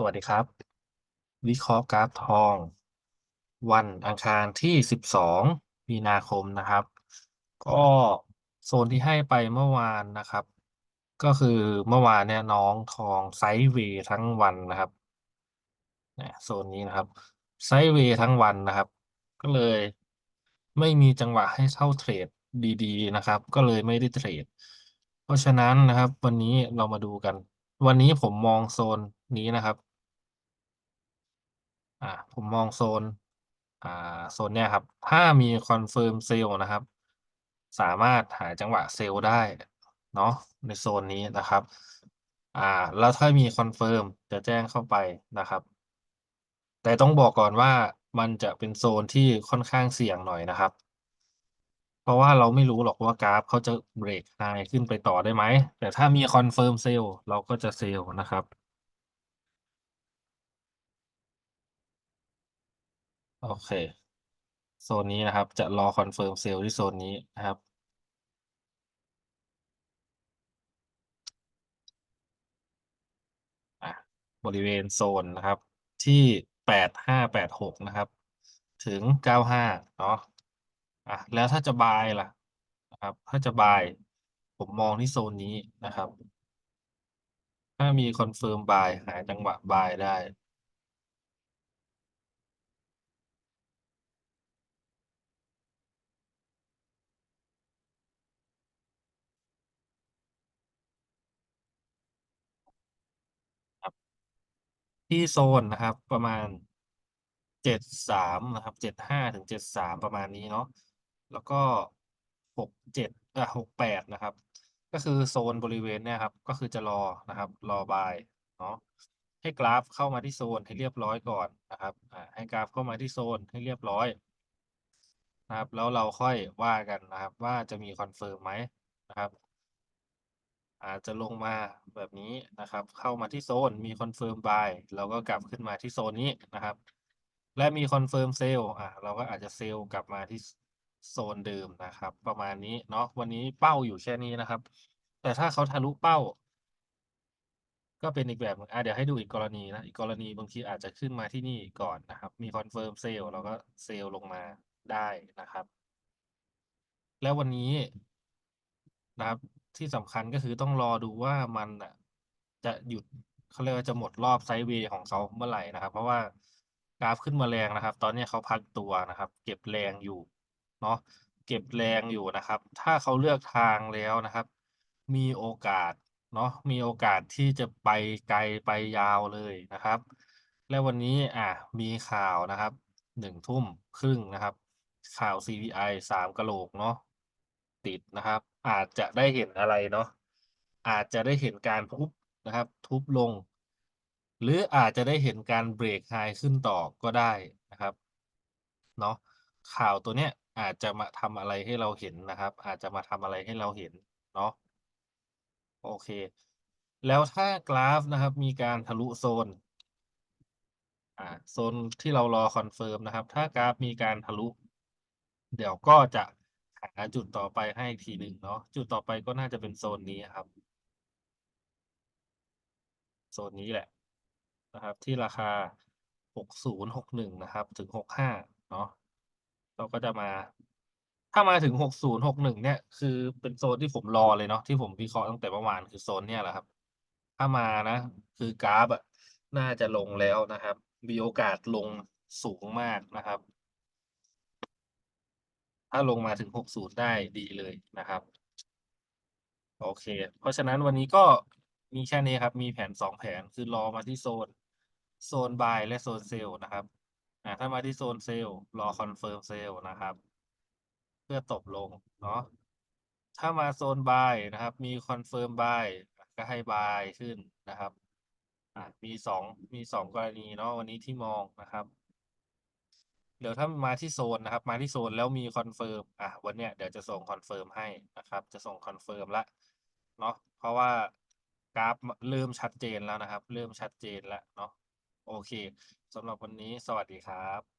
สวัสดีครับ วิเคราะห์กราฟทอง วันอังคารที่ 12 มีนาคมนะครับ ก็โซนที่ให้ไปเมื่อวานนะครับ ก็คือเมื่อวานเนี่ยน้องทองไซด์เวย์ทั้งวันนะครับเนี่ยโซนนี้นะครับไซด์เวย์ทั้งวันนะครับ ก็เลยไม่มีจังหวะให้เข้าเทรดดีๆนะครับ ก็เลยไม่ได้เทรด เพราะฉะนั้นนะครับ วันนี้เรามาดูกัน วันนี้ผมมองโซนนี้นะครับ อ่าผมมองโซน อ่าโซนเนี้ยครับ ถ้ามีคอนเฟิร์มเซล์นะครับ สามารถหาจังหวะเซล์ได้เนาะในโซนนี้นะครับ อ่า แล้วถ้ามีคอนเฟิร์มจะแจ้งเข้าไปนะครับ แต่ต้องบอกก่อนว่ามันจะเป็นโซนที่ค่อนข้างเสี่ยงหน่อยนะครับ เพราะว่าเราไม่รู้หรอกว่ากราฟเขาจะเบรกไฮขึ้นไปต่อได้ไหม แต่ถ้ามีคอนเฟิร์มเซล์เราก็จะเซล์นะครับ โอเค โซนนี้นะครับ จะรอคอนเฟิร์มเซลล์ที่โซนนี้นะครับอะบริเวณโซนนะครับ ที่แปดห้าแปดหกนะครับ ถึงเก้าห้าเนาะอะแล้วถ้าจะบายล่ะนะครับ ถ้าจะบายผมมองที่โซนนี้นะครับ ถ้ามีคอนเฟิร์มบายหาจังหวะบายได้ ที่โซนนะครับ ประมาณเจ็ดสามนะครับเจ็ดห้าถึงเจ็ดสามประมาณนี้เนาะแล้วก็หกเจ็ดอะหกแปดนะครับ ก็คือโซนบริเวณเนี่ยครับ ก็คือจะรอนะครับ รอบายเนาะให้กราฟเข้ามาที่โซนให้เรียบร้อยก่อนนะครับอ่าให้กราฟเข้ามาที่โซนให้เรียบร้อยนะครับ แล้วเราค่อยว่ากันนะครับ ว่าจะมีคอนเฟิร์มไหมนะครับ อาจจะลงมาแบบนี้นะครับ เข้ามาที่โซนมีคอนเฟิร์มบายเราก็กลับขึ้นมาที่โซนนี้นะครับ และมีคอนเฟิร์มเซลอะเราก็อาจจะเซลกลับมาที่โซนเดิมนะครับ ประมาณนี้เนาะวันนี้เป้าอยู่แค่นี้นะครับ แต่ถ้าเขาทะลุเป้า ก็เป็นอีกแบบอะเดี๋ยวให้ดูอีกกรณีนะอีกกรณีบางทีอาจจะขึ้นมาที่นี่ก่อนนะครับ มีคอนเฟิร์มเซลเราก็เซลลงมาได้นะครับ แล้ววันนี้นะครับ ที่สำคัญก็คือต้องรอดูว่ามันอะ จะหยุดเขาเรียกว่าจะหมดรอบไซด์เวย์ของเขาเมื่อไหร่นะครับ เพราะว่ากราฟขึ้นมาแรงนะครับ ตอนนี้เขาพักตัวนะครับ เก็บแรงอยู่ เนาะเก็บแรงอยู่นะครับ ถ้าเขาเลือกทางแล้วนะครับ มีโอกาสเนาะมีโอกาสที่จะไปไกลไปยาวเลยนะครับ และวันนี้อะมีข่าวนะครับหนึ่งทุ่มครึ่งนะครับ ข่าว CPI สามกะโหลกเนาะ ติดนะครับ อาจจะได้เห็นอะไรเนาะอาจจะได้เห็นการทุบนะครับ ทุบลง หรืออาจจะได้เห็นการเบรกไฮขึ้นต่อก็ได้นะครับเนาะข่าวตัวเนี้ยอาจจะมาทำอะไรให้เราเห็นนะครับ อาจจะมาทำอะไรให้เราเห็นเนาะโอเค แล้วถ้ากราฟนะครับ มีการทะลุโซนอ่าโซนที่เรารอคอนเฟิร์มนะครับ ถ้ากราฟมีการทะลุ เดี๋ยวก็จะ หาจุดต่อไปให้อีกทีหนึ่งเนาะจุดต่อไปก็น่าจะเป็นโซนนี้ครับ โซนนี้แหละนะครับ ที่ราคาหกศูนย์หกหนึ่งนะครับ ถึงหกห้าเนาะเราก็จะมา ถ้ามาถึงหกศูนย์หกหนึ่งเนี่ย คือเป็นโซนที่ผมรอเลยเนาะที่ผมวิเคราะห์ตั้งแต่เมื่อวานคือโซนเนี่ยแหละครับ ถ้ามานะ คือกราฟอะน่าจะลงแล้วนะครับ มีโอกาสลงสูงมากนะครับ ถ้าลงมาถึงหกศูนย์ได้ดีเลยนะครับ โอเค เพราะฉะนั้นวันนี้ก็มีแค่นี้ครับ มีแผนสองแผนคือรอมาที่โซน โซนบายและโซนเซลนะครับอ่าถ้ามาที่โซนเซลรอคอนเฟิร์มเซลนะครับ เพื่อตบลงเนาะถ้ามาโซนบายนะครับ มีคอนเฟิร์มบายก็ให้บายขึ้นนะครับมีสองมีสองกรณีเนาะวันนี้ที่มองนะครับ เดี๋ยวถ้ามาที่โซนนะครับ มาที่โซนแล้วมีคอนเฟิร์มอะวันเนี้ยเดี๋ยวจะส่งคอนเฟิร์มให้นะครับ จะส่งคอนเฟิร์มละเนาะเพราะว่ากราฟเริ่มชัดเจนแล้วนะครับ เริ่มชัดเจนแล้วเนาะโอเคสำหรับวันนี้สวัสดีครับ